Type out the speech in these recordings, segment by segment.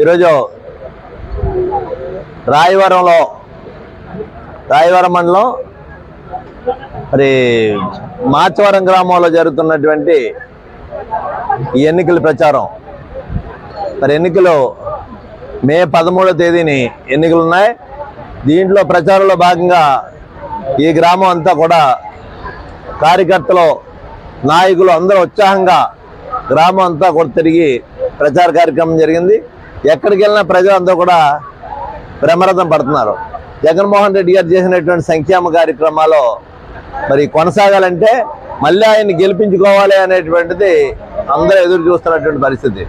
ఈరోజు రాయవరంలో రాయవరం మండలం మరి మార్చవరం గ్రామంలో జరుగుతున్నటువంటి ఈ ఎన్నికల ప్రచారం. మరి ఎన్నికలు మే పదమూడో తేదీని ఎన్నికలు ఉన్నాయి. దీంట్లో ప్రచారంలో భాగంగా ఈ గ్రామం అంతా కూడా కార్యకర్తలు నాయకులు అందరూ ఉత్సాహంగా గ్రామం అంతా కూడా తిరిగి ప్రచార కార్యక్రమం జరిగింది. ఎక్కడికి వెళ్ళినా ప్రజలంతా కూడా బ్రహ్మరథం పడుతున్నారు. జగన్మోహన్ రెడ్డి గారు చేసినటువంటి సంక్షేమ కార్యక్రమాలు మరి కొనసాగాలంటే మళ్ళీ ఆయన్ని గెలిపించుకోవాలి అనేటువంటిది అందరూ ఎదురు చూస్తున్నటువంటి పరిస్థితి.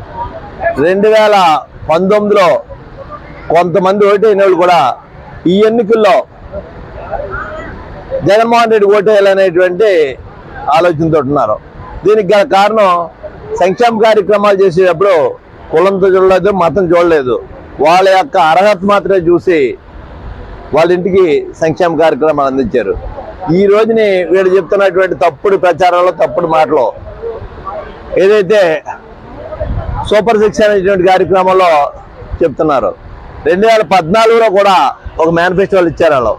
రెండు వేల పంతొమ్మిదిలో కొంతమంది ఓటైన వాళ్ళు కూడా ఈ ఎన్నికల్లో జగన్మోహన్ రెడ్డి ఓటేయాలనేటువంటి ఆలోచనతో ఉన్నారు. దీనికి గల కారణం సంక్షేమ కార్యక్రమాలు చేసేటప్పుడు కులంతో చూడలేదు మతం చూడలేదు. వాళ్ళ యొక్క అర్హత మాత్రమే చూసి వాళ్ళ ఇంటికి సంక్షేమ కార్యక్రమాలు అందించారు. ఈ రోజుని వీడు చెప్తున్నటువంటి తప్పుడు ప్రచారంలో తప్పుడు మాటలు ఏదైతే సూపర్ సిక్స్ అనేటువంటి కార్యక్రమంలో చెప్తున్నారు. రెండు వేల పద్నాలుగులో కూడా ఒక మేనిఫెస్టోలు ఇచ్చారు వాళ్ళు.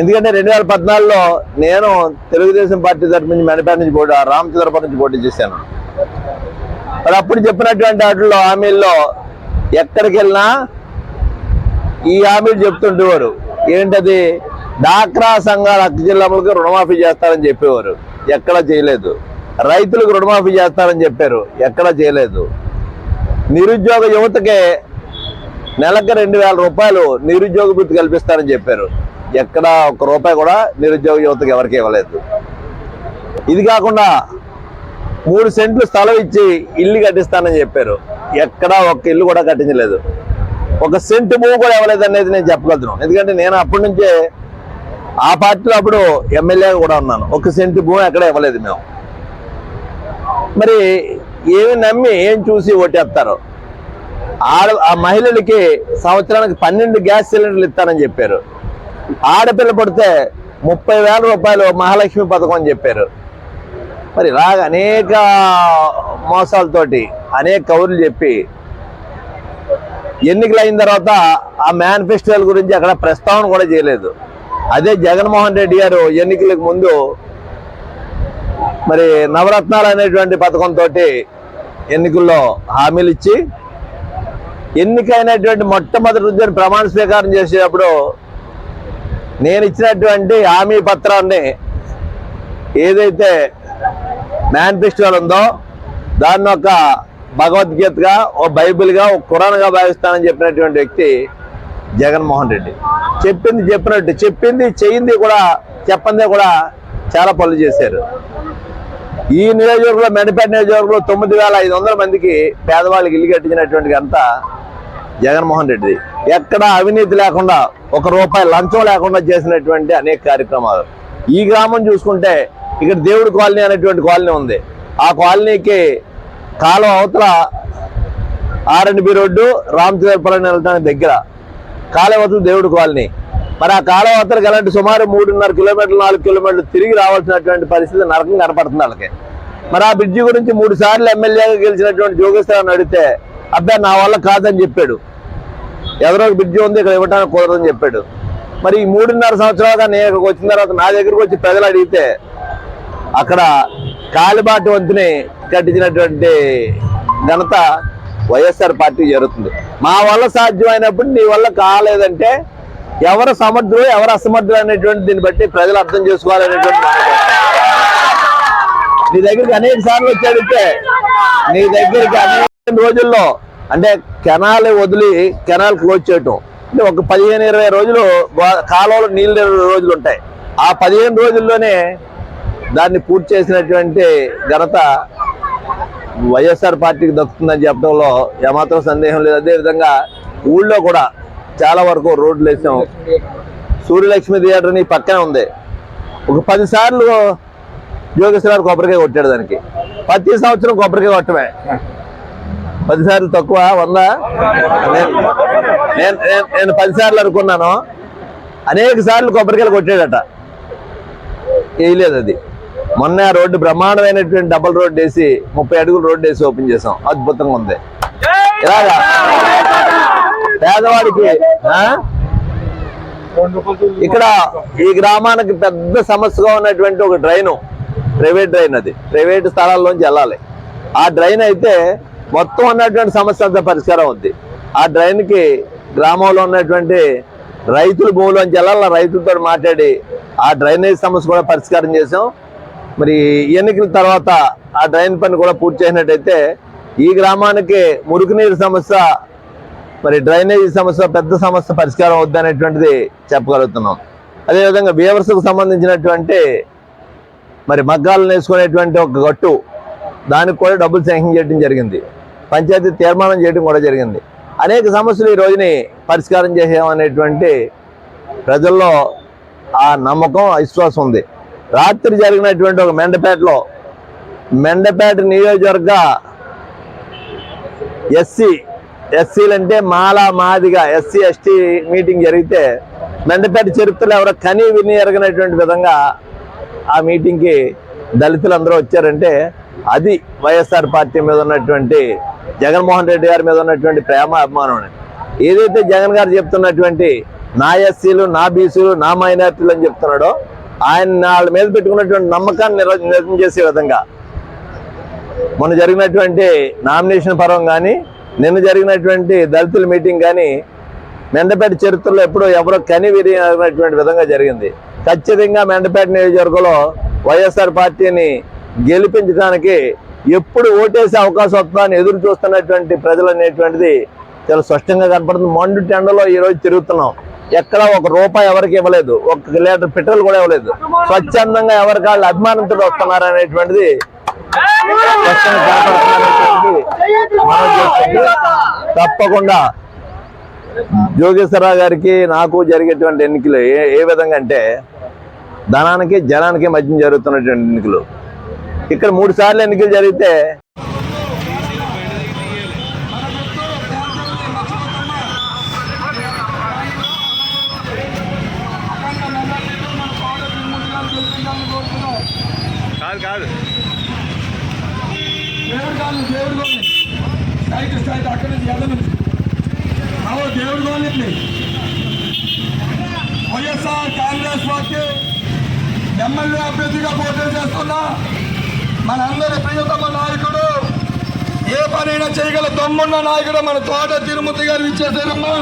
ఎందుకంటే రెండు వేల పద్నాలుగులో నేను తెలుగుదేశం పార్టీ తరపు నుంచి మెడపేట నుంచి పోటీ రామచంద్రపురం నుంచి పోటీ చేశాను. మరి అప్పుడు చెప్పినటువంటి వాటిల్లో హామీల్లో ఎక్కడికి వెళ్ళినా ఈ హామీలు చెప్తుండేవారు. ఏంటది? డాక్రా సంఘాల అక్క జిల్లాలకు రుణమాఫీ చేస్తారని చెప్పేవారు. ఎక్కడా చేయలేదు. రైతులకు రుణమాఫీ చేస్తారని చెప్పారు. ఎక్కడా చేయలేదు. నిరుద్యోగ యువతకే నెలకు రెండు వేల రూపాయలు నిరుద్యోగ వృత్తి కల్పిస్తారని చెప్పారు. ఎక్కడ ఒక రూపాయి కూడా నిరుద్యోగ యువతకు ఎవరికి ఇవ్వలేదు. ఇది కాకుండా మూడు సెంట్లు స్థలం ఇచ్చి ఇల్లు కట్టిస్తానని చెప్పారు. ఎక్కడా ఒక్క ఇల్లు కూడా కట్టించలేదు. ఒక సెంటు భూమి కూడా ఇవ్వలేదు అనేది నేను చెప్పగలుగుతున్నాను ఎందుకంటే నేను అప్పటి నుంచే ఆ పార్టీలో అప్పుడు ఎమ్మెల్యేగా కూడా ఉన్నాను. ఒక సెంటు భూమి ఎక్కడ ఇవ్వలేదు మేము. మరి ఏమి నమ్మి ఏం చూసి ఓటేస్తారు? ఆడ ఆ మహిళలకి సంవత్సరానికి పన్నెండు గ్యాస్ సిలిండర్లు ఇస్తానని చెప్పారు. ఆడపిల్ల పడితే ముప్పై వేల రూపాయలు మహాలక్ష్మి పథకం అని చెప్పారు. మరి రాగా అనేక మోసాలతోటి అనేక కౌరులు చెప్పి ఎన్నికలు అయిన తర్వాత ఆ మేనిఫెస్టోల గురించి అక్కడ ప్రస్తావన కూడా చేయలేదు. అదే జగన్మోహన్ రెడ్డి గారు ఎన్నికలకు ముందు మరి నవరత్నాలు అనేటువంటి పథకంతో ఎన్నికల్లో హామీలు ఇచ్చి ఎన్నికైనటువంటి మొట్టమొదటి రోజున ప్రమాణ స్వీకారం చేసేటప్పుడు నేను ఇచ్చినటువంటి హామీ పత్రాన్ని ఏదైతే మేనిఫెస్టోల్ ఉందో దాన్ని ఒక భగవద్గీతగా ఓ బైబిల్గా ఓ ఖురాన్గా భావిస్తానని చెప్పినటువంటి వ్యక్తి జగన్మోహన్ రెడ్డి. చెప్పింది చెప్పినట్టు చెప్పింది చెయ్యింది కూడా చెప్పందే కూడా చాలా పనులు చేశారు. ఈ నియోజకవర్గంలో మెడపేట నియోజకవర్గంలో తొమ్మిది వేల ఐదు వందల మందికి పేదవాళ్ళకి ఇల్లు కట్టించినటువంటి అంతా జగన్మోహన్ రెడ్డి. ఎక్కడ అవినీతి లేకుండా ఒక రూపాయి లంచం లేకుండా చేసినటువంటి అనేక కార్యక్రమాలు. ఈ గ్రామం చూసుకుంటే ఇక్కడ దేవుడి కాలనీ అనేటువంటి కాలనీ ఉంది. ఆ కాలనీకి కాలం అవతల ఆర్ఎండ్బి రోడ్డు రామచంద్రపురం వెళ్ళడానికి దగ్గర. కాలవతలు దేవుడి కాలనీ. మరి ఆ కాలవతలకు ఎలాంటి సుమారు మూడున్నర కిలోమీటర్లు నాలుగు కిలోమీటర్లు తిరిగి రావాల్సినటువంటి పరిస్థితి నరకం కనపడుతుంది వాళ్ళకి. మరి ఆ బ్రిడ్జి గురించి మూడు సార్లు ఎమ్మెల్యేగా గెలిచినటువంటి జోగేశ్వరరావు అడిగితే అబ్బాయి నా వల్ల కాదని చెప్పాడు. ఎవరో ఒక బ్రిడ్జి ఉంది ఇక్కడ ఇవ్వడానికి కుదరదని చెప్పాడు. మరి ఈ మూడున్నర సంవత్సరాలుగా నేను ఇక్కడికి వచ్చిన తర్వాత నా దగ్గరకు వచ్చి ప్రజలు అడిగితే అక్కడ కాలిబాటు వంతుని కట్టించినటువంటి ఘనత వైఎస్ఆర్ పార్టీ జరుగుతుంది. మా వల్ల సాధ్యమైనప్పుడు నీ వల్ల కాలేదంటే ఎవరు సమర్థులు ఎవరు అసమర్థులు అనేటువంటి దీన్ని బట్టి ప్రజలు అర్థం చేసుకోవాలనేటువంటి నీ దగ్గరికి అనేక సార్లు వచ్చి అడిగితే నీ దగ్గరికి అనేక రోజుల్లో అంటే కెనాల్ వదిలి కెనాల్ క్లోజ్ చేయటం. అంటే ఒక పదిహేను ఇరవై రోజులు కాలువలు కాలువలో నీళ్ళు రోజులు ఉంటాయి. ఆ పదిహేను రోజుల్లోనే దాన్ని పూర్తి చేసినటువంటి ఘనత వైఎస్ఆర్ పార్టీకి దక్కుతుందని చెప్పడంలో ఏమాత్రం సందేహం లేదు. అదేవిధంగా ఊళ్ళో కూడా చాలా వరకు రోడ్లు వేసాం. సూర్యలక్ష్మి థియేటర్ని పక్కనే ఉంది. ఒక పది సార్లు కొబ్బరికాయ కొట్టాడు దానికి. ప్రతి సంవత్సరం కొబ్బరికాయ కొట్టమే. పదిసార్లు తక్కువ వంద? నేను నేను- నేను- నేను పది సార్లు అనుకున్నాను. అనేక సార్లు కొబ్బరికాయలు కొట్టాడట. వేయలేదు అది. మొన్న ఆ రోడ్డు బ్రహ్మాండమైనటువంటి డబల్ రోడ్డు వేసి ముప్పై అడుగులు రోడ్డు వేసి ఓపెన్ చేసాం అద్భుతంగా ఉంది. ఇలాగా? పేదవాడికి ఇక్కడ ఈ గ్రామానికి పెద్ద సమస్యగా ఉన్నటువంటి ఒక డ్రైను ప్రైవేట్ డ్రైన్ అది. ప్రైవేట్ స్థలాల్లోంచి వెళ్ళాలి. ఆ డ్రైన్ అయితే మొత్తం ఉన్నటువంటి సమస్య అంతా పరిష్కారం అవుద్ది. ఆ డ్రైన్కి గ్రామంలో ఉన్నటువంటి రైతుల భూమిలోంచి వెళ్ళాలి. రైతులతో మాట్లాడి ఆ డ్రైనేజ్ సమస్య కూడా పరిష్కారం చేసాం మరి ఎన్నికల తర్వాత ఆ డ్రైన్ పని కూడా పూర్తి చేసినట్టయితే ఈ గ్రామానికి మురుగునీరు సమస్య మరి డ్రైనేజీ సమస్య పెద్ద సమస్య పరిష్కారం అవుద్ది అనేటువంటిది చెప్పగలుగుతున్నాం. అదేవిధంగా బీవర్స్కు సంబంధించినటువంటి మరి మగ్గాలను నేసుకునేటువంటి ఒక గట్టు దానికి కూడా డబ్బులు శాంక్షన్ చేయడం జరిగింది. పంచాయతీ తీర్మానం చేయడం కూడా జరిగింది. అనేక సమస్యలు ఈ రోజుని పరిష్కారం చేసామనేటువంటి ప్రజల్లో ఆ నమ్మకం విశ్వాసం ఉంది. రాత్రి జరిగినటువంటి ఒక మెండపేటలో మెండపేట నియోజకవర్గ ఎస్సీ ఎస్సీలు అంటే మాలా మాదిగా ఎస్సీ ఎస్టీ మీటింగ్ జరిగితే మెండపేట చరిత్రలో ఎవరో కని విని ఎరగనటువంటి విధంగా ఆ మీటింగ్కి దళితులు అందరూ వచ్చారంటే అది వైఎస్ఆర్ పార్టీ మీద ఉన్నటువంటి జగన్మోహన్ రెడ్డి గారి మీద ఉన్నటువంటి ప్రేమ అభిమానం అని. ఏదైతే జగన్ గారు చెప్తున్నటువంటి నా ఎస్సీలు నా బీసీలు నా మైనార్టీలు అని చెప్తున్నాడో ఆయన వాళ్ళ మీద పెట్టుకున్నటువంటి నమ్మకాన్ని నిర- చేసే విధంగా. మొన్న జరిగినటువంటి నామినేషన్ పర్వం కానీ నిన్న జరిగినటువంటి దళితుల మీటింగ్ కానీ మెండపేట చరిత్రలో ఎప్పుడూ ఎవరో కని విరిగినటువంటి విధంగా జరిగింది. ఖచ్చితంగా మెండపేట నియోజకవర్గంలో వైఎస్ఆర్ పార్టీని గెలిపించడానికి ఎప్పుడు ఓటేసే అవకాశం వస్తుందని ఎదురు చూస్తున్నటువంటి ప్రజలు అనేటువంటిది చాలా స్పష్టంగా కనపడుతుంది. మండు టెండలో ఈ రోజు తిరుగుతున్నాం. ఎక్కడ ఒక రూపాయి ఎవరికి ఇవ్వలేదు. ఒక లీటర్ పెట్రోల్ కూడా ఇవ్వలేదు. స్వచ్ఛందంగా ఎవరికి వాళ్ళు అభిమానంతో వస్తున్నారు అనేటువంటిది తప్పకుండా యోగేశ్వరరావు గారికి నాకు జరిగేటువంటి ఎన్నికలు ఏ ఏ విధంగా అంటే ధనానికి జనానికి మధ్య జరుగుతున్నటువంటి ఎన్నికలు. ఇక్కడ మూడు సార్లు ఎన్నికలు జరిగితే కాదు కాదు. దేవుడు కాదు దేవుడు గోని స్ట్రైట్ స్ట్రైట్ అక్కడి నుంచి ఎల్ల నుంచి అవు దేవుడు గోని వైఎస్ఆర్ కాంగ్రెస్ పార్టీ ఎమ్మెల్యే అభ్యర్థిగా పోటీ చేస్తున్న మనందరి ప్రియతమ నాయకుడు ఏ పనైనా చేయగల దమ్మున్న నాయకుడు మన తోట తిరుమతి గారు ఇచ్చేసారమ్మా